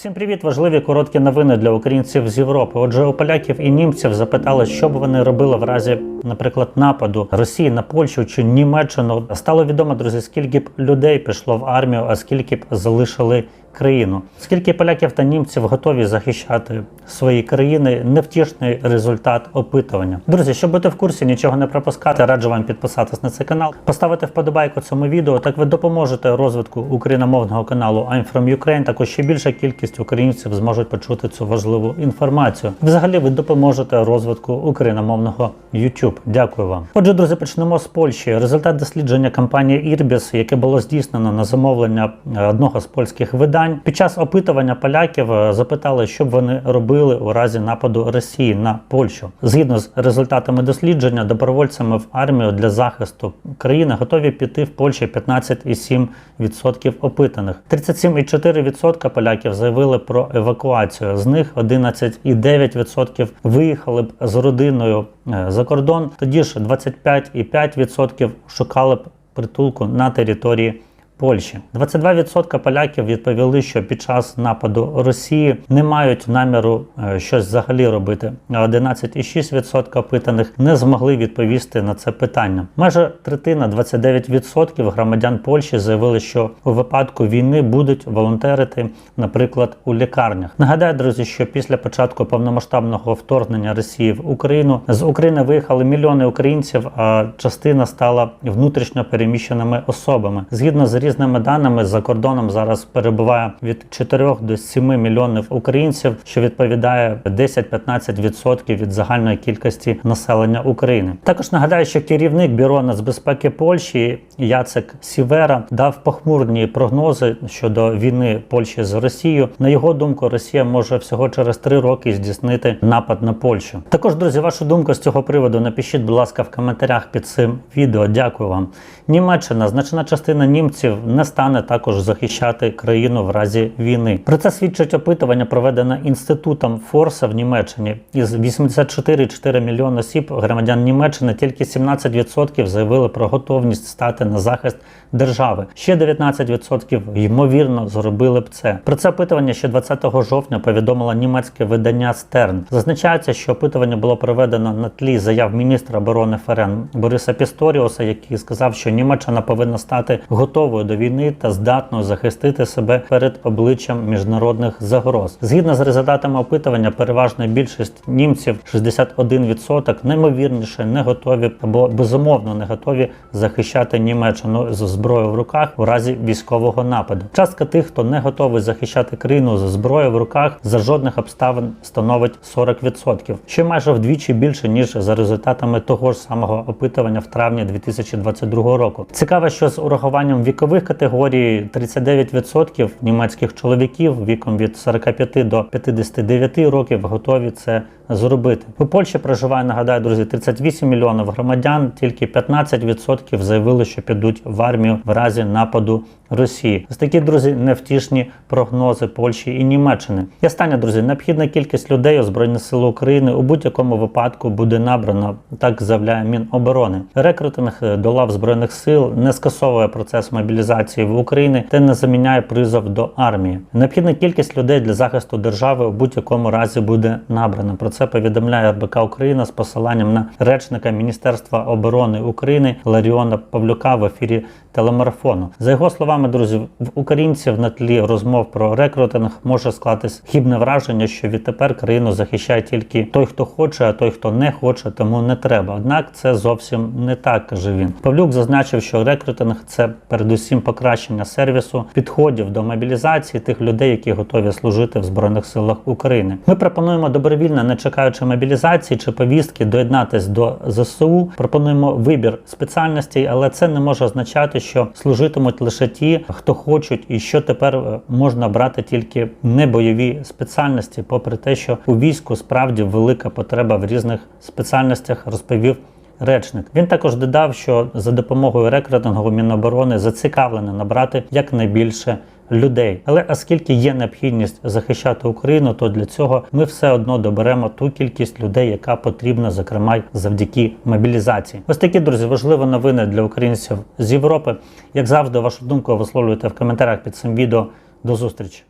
Всім привіт! Важливі короткі новини для українців з Європи. Отже, у поляків і німців запитали, що б вони робили в разі, наприклад, нападу Росії на Польщу чи Німеччину. Стало відомо, друзі, скільки б людей пішло в армію, а скільки б залишили країну. Скільки поляків та німців готові захищати свої країни? Невтішний результат опитування. Друзі, щоб бути в курсі, нічого не пропускати, раджу вам підписатись на цей канал, поставити вподобайку цьому відео. Так ви допоможете розвитку україномовного каналу I'm from Ukraine. Також ще більша кількість українців зможуть почути цю важливу інформацію. Взагалі, ви допоможете розвитку україномовного YouTube. Дякую вам. Отже, друзі, почнемо з Польщі. Результат дослідження компанії Irbis, яке було здійснено на замовлення е, одного з польських видань. Під час опитування поляків е, запитали, що б вони робили у разі нападу Росії на Польщу. Згідно з результатами дослідження, добровольцями в армію для захисту країни готові піти в Польщі 15,7% опитаних. 37,4% поляків заявили про евакуацію. З них 11,9% виїхали б з родиною е, за кордон. Тоді ж 25,5% шукали б притулку на території. Польщі 22% поляків відповіли, що під час нападу Росії не мають наміру е, щось взагалі робити. А 11,6% опитаних не змогли відповісти на це питання. Майже третина 29% громадян Польщі заявили, що у випадку війни будуть волонтерити, наприклад, у лікарнях. Нагадаю, друзі, що після початку повномасштабного вторгнення Росії в Україну з України виїхали мільйони українців, а частина стала внутрішньо переміщеними особами. Згідно з різними даними за кордоном зараз перебуває від 4 до 7 мільйонів українців, що відповідає 10-15% від загальної кількості населення України. Також нагадаю, що керівник бюро нацбезпеки Польщі Яцек Сівера дав похмурні прогнози щодо війни Польщі з Росією. На його думку, Росія може всього через три роки здійснити напад на Польщу. Також, друзі, вашу думку з цього приводу напишіть, будь ласка, в коментарях під цим відео. Дякую вам. Німеччина, значна частина німців не стане також захищати країну в разі війни. Про це свідчить опитування, проведене інститутом Форса в Німеччині. Із 84,4 мільйони осіб громадян Німеччини тільки 17% заявили про готовність стати на захист держави. Ще 19% ймовірно зробили б це. Про це опитування ще 20 жовтня повідомило німецьке видання Стерн. Зазначається, що опитування було проведено на тлі заяв міністра оборони ФРН Бориса Пісторіуса, який сказав, що Німеччина повинна стати готовою до війни та здатною захистити себе перед обличчям міжнародних загроз. Згідно з результатами опитування, переважна більшість німців 61% наймовірніше не готові або безумовно не готові захищати Німеччину з зброєю в руках у разі військового нападу. Частка тих, хто не готовий захищати країну з зброєю в руках, за жодних обставин становить 40%, що майже вдвічі більше ніж за результатами того ж самого опитування в травні 2022 року. Цікаво, що з урахуванням вікових категорій 39% німецьких чоловіків віком від 45 до 59 років готові це зробити. У Польщі проживає, нагадаю, друзі, 38 мільйонів громадян, тільки 15% заявили, що підуть в армію в разі нападу Росії. Ось такі друзі невтішні прогнози Польщі і Німеччини. І останнє, друзі, необхідна кількість людей у Збройних сил України у будь-якому випадку буде набрано, так заявляє Міноборони. Рекрутинг до лав збройних сил не скасовує процес мобілізації в Україні та не заміняє призов до армії. Необхідна кількість людей для захисту держави у будь-якому разі буде набрана. Про це повідомляє РБК Україна з посиланням на речника Міністерства оборони України Ларіона Павлюка в ефірі телемарафону. За його словами, друзі, в українців на тлі розмов про рекрутинг може склатись хібне враження, що відтепер країну захищає тільки той, хто хоче, а той, хто не хоче, тому не треба. Однак це зовсім не так, каже він. Павлюк зазначив, що рекрутинг це передусім покращення сервісу, підходів до мобілізації тих людей, які готові служити в збройних силах України. Ми пропонуємо добровільно, не чекаючи мобілізації чи повістки, доєднатись до ЗСУ. Пропонуємо вибір спеціальностей, але це не може означати, що служитимуть лише ті, хто хочуть, і що тепер е, можна брати тільки небойові спеціальності, попри те, що у війську справді велика потреба в різних спеціальностях, розповів. Речник він також додав, що за допомогою рекрутингу Міноборони зацікавлено набрати якнайбільше людей. Але оскільки є необхідність захищати Україну, то для цього ми все одно доберемо ту кількість людей, яка потрібна, зокрема завдяки мобілізації. Ось такі друзі, важливі новини для українців з Європи. Як завжди, вашу думку висловлюйте в коментарях під цим відео. До зустрічі.